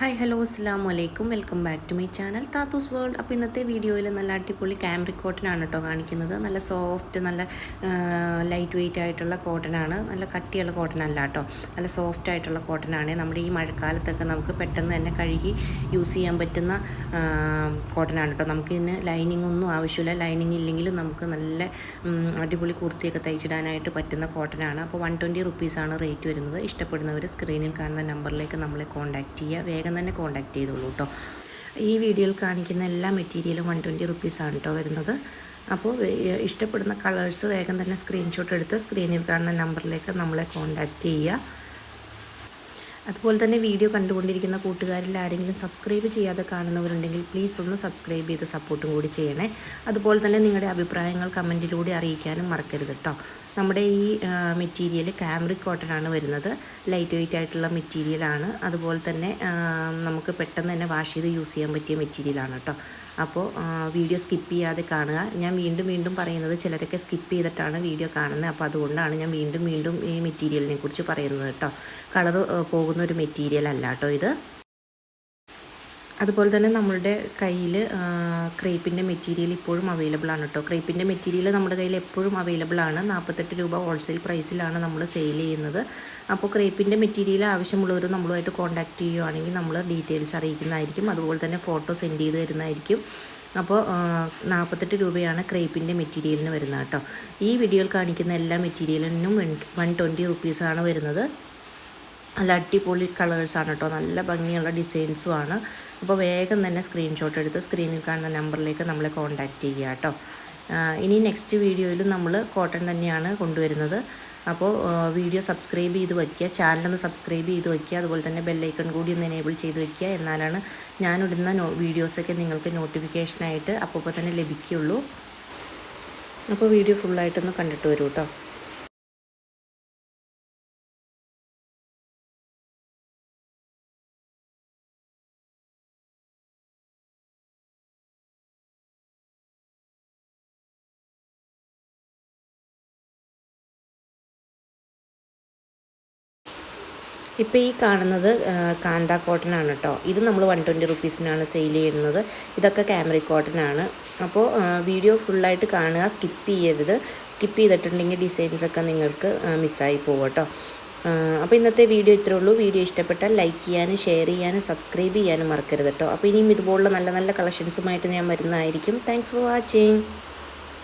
Hi hello അസ്സാം വലൈക്കും welcome back to my channel Thathoos world അപ്പോൾ ഇന്നത്തെ വീഡിയോയിൽ നല്ല അടിപൊളി ക്യാമറി കോട്ടനാണ് കേട്ടോ കാണിക്കുന്നത്. നല്ല സോഫ്റ്റ് നല്ല ലൈറ്റ് വെയിറ്റ് ആയിട്ടുള്ള കോട്ടനാണ് നല്ല കട്ടിയുള്ള കോട്ടൺ അല്ല കേട്ടോ നല്ല സോഫ്റ്റ് ആയിട്ടുള്ള കോട്ടനാണ് നമ്മുടെ ഈ മഴക്കാലത്തൊക്കെ നമുക്ക് പെട്ടെന്ന് തന്നെ കഴുകി യൂസ് ചെയ്യാൻ പറ്റുന്ന കോട്ടനാണ് കേട്ടോ നമുക്കിതിന് ലൈനിങ് ഒന്നും ആവശ്യമില്ല. ലൈനിങ് ഇല്ലെങ്കിലും നമുക്ക് നല്ല അടിപൊളി കുർത്തിയൊക്കെ തയ്ച്ചിടാനായിട്ട് പറ്റുന്ന കോട്ടനാണ് അപ്പോൾ വൺ ട്വന്റി റുപ്പീസാണ് റേറ്റ് വരുന്നത്. ഇഷ്ടപ്പെടുന്നവർ സ്ക്രീനിൽ കാണുന്ന നമ്പറിലേക്ക് നമ്മളെ കോൺടാക്റ്റ് ചെയ്യുക. വേഗം തന്നെ കോൺടാക്റ്റ് ചെയ്തോളൂ കേട്ടോ ഈ വീഡിയോയിൽ കാണിക്കുന്ന എല്ലാ മെറ്റീരിയലും വൺ ട്വന്റി റുപ്പീസാണ് കേട്ടോ വരുന്നത്. അപ്പോൾ ഇഷ്ടപ്പെടുന്ന കളേഴ്സ് വേഗം തന്നെ സ്ക്രീൻഷോട്ട് എടുത്ത് സ്ക്രീനിൽ കാണുന്ന നമ്പറിലേക്ക് നമ്മളെ കോൺടാക്റ്റ് ചെയ്യുക. അതുപോലെ തന്നെ വീഡിയോ കണ്ടുകൊണ്ടിരിക്കുന്ന കൂട്ടുകാരിൽ ആരെങ്കിലും സബ്സ്ക്രൈബ് ചെയ്യാതെ കാണുന്നവരുണ്ടെങ്കിൽ പ്ലീസ് ഒന്ന് സബ്സ്ക്രൈബ് ചെയ്ത് സപ്പോർട്ടും കൂടി ചെയ്യണേ. അതുപോലെ തന്നെ നിങ്ങളുടെ അഭിപ്രായങ്ങൾ കമന്റിലൂടെ അറിയിക്കാനും മറക്കരുത് കേട്ടോ നമ്മുടെ ഈ മെറ്റീരിയൽ കാമറിക് കോട്ടൺ ആണ് വരുന്നത്. ലൈറ്റ് വെയിറ്റ് ആയിട്ടുള്ള മെറ്റീരിയലാണ് അതുപോലെ തന്നെ നമുക്ക് പെട്ടെന്ന് തന്നെ വാഷ് ചെയ്ത് യൂസ് ചെയ്യാൻ പറ്റിയ മെറ്റീരിയലാണ് കേട്ടോ അപ്പോൾ വീഡിയോ സ്കിപ്പ് ചെയ്യാതെ കാണുക. ഞാൻ വീണ്ടും വീണ്ടും പറയുന്നത് ചിലരൊക്കെ സ്കിപ്പ് ചെയ്തിട്ടാണ് വീഡിയോ കാണുന്നത്. അപ്പോൾ അതുകൊണ്ടാണ് ഞാൻ വീണ്ടും വീണ്ടും ഈ മെറ്റീരിയലിനെ കുറിച്ച് പറയുന്നത് കേട്ടോ. കളർ പോകുന്ന ഒരു മെറ്റീരിയൽ അല്ല കേട്ടോ ഇത്. അതുപോലെ തന്നെ നമ്മളുടെ കയ്യിൽ ക്രേപ്പിന്റെ മെറ്റീരിയൽ ഇപ്പോഴും അവൈലബിൾ ആണ് കേട്ടോ ക്രേപ്പിന്റെ മെറ്റീരിയൽ നമ്മുടെ കയ്യിൽ എപ്പോഴും അവൈലബിൾ ആണ്. നാൽപ്പത്തെട്ട് രൂപ ഹോൾസെയിൽ പ്രൈസിലാണ് നമ്മൾ സെയിൽ ചെയ്യുന്നത്. അപ്പോൾ ക്രേപ്പിന്റെ മെറ്റീരിയൽ ആവശ്യമുള്ളവർ നമ്മളുമായിട്ട് കോൺടാക്ട് ചെയ്യുവാണെങ്കിൽ നമ്മൾ ഡീറ്റെയിൽസ് അറിയിക്കുന്നതായിരിക്കും. അതുപോലെ തന്നെ ഫോട്ടോ സെൻഡ് ചെയ്ത് തരുന്നതായിരിക്കും. അപ്പോൾ നാൽപ്പത്തെട്ട് രൂപയാണ് ക്രേപ്പിന്റെ മെറ്റീരിയലിന് വരുന്നത് കേട്ടോ ഈ വീഡിയോയിൽ കാണിക്കുന്ന എല്ലാ മെറ്റീരിയലിനും വൺ ട്വന്റി റുപ്പീസാണ് വരുന്നത്. നല്ല അടിപൊളി കളേഴ്സാണ് കേട്ടോ നല്ല ഭംഗിയുള്ള ഡിസൈൻസും ആണ്. അപ്പോൾ വേഗം തന്നെ സ്ക്രീൻഷോട്ട് എടുത്ത് സ്ക്രീനിൽ കാണുന്ന നമ്പറിലേക്ക് നമ്മളെ കോൺടാക്റ്റ് ചെയ്യുക കേട്ടോ ഇനി നെക്സ്റ്റ് വീഡിയോയിലും നമ്മൾ കോട്ടൺ തന്നെയാണ് കൊണ്ടുവരുന്നത്. അപ്പോൾ വീഡിയോ സബ്സ്ക്രൈബ് ചെയ്ത് വയ്ക്കുക ചാനലൊന്ന് സബ്സ്ക്രൈബ് ചെയ്ത് വയ്ക്കുക അതുപോലെ തന്നെ ബെല്ലൈക്കൺ കൂടി ഒന്ന് എനേബിൾ ചെയ്ത് വയ്ക്കുക എന്നാലാണ് ഞാനിടുന്ന നോ വീഡിയോസൊക്കെ നിങ്ങൾക്ക് നോട്ടിഫിക്കേഷനായിട്ട് അപ്പോൾ തന്നെ ലഭിക്കുകയുള്ളൂ. അപ്പോൾ വീഡിയോ ഫുള്ളായിട്ടൊന്ന് കണ്ടിട്ട് വരൂ കേട്ടോ ഇപ്പോൾ ഈ കാണുന്നത് കാന്ത കോട്ടൺ ആണ് കേട്ടോ ഇത് നമ്മൾ വൺ ട്വന്റി റുപ്പീസിനാണ് സെയിൽ ചെയ്യുന്നത്. ഇതൊക്കെ ക്യാമറി കോട്ടൺ ആണ്. അപ്പോൾ വീഡിയോ ഫുള്ളായിട്ട് കാണുക സ്കിപ്പ് ചെയ്യരുത്. സ്കിപ്പ് ചെയ്തിട്ടുണ്ടെങ്കിൽ ഡിസൈൻസ് ഒക്കെ നിങ്ങൾക്ക് മിസ്സായി പോകും കേട്ടോ അപ്പോൾ ഇന്നത്തെ വീഡിയോ ഇത്രേ ഉള്ളൂ. വീഡിയോ ഇഷ്ടപ്പെട്ടാൽ ലൈക്ക് ചെയ്യാനും ഷെയർ ചെയ്യാനും സബ്സ്ക്രൈബ് ചെയ്യാനും മറക്കരുത് കേട്ടോ അപ്പോൾ ഇനിയും ഇതുപോലുള്ള നല്ല നല്ല കളക്ഷൻസുമായിട്ട് ഞാൻ വരുന്നതായിരിക്കും. Thanks for watching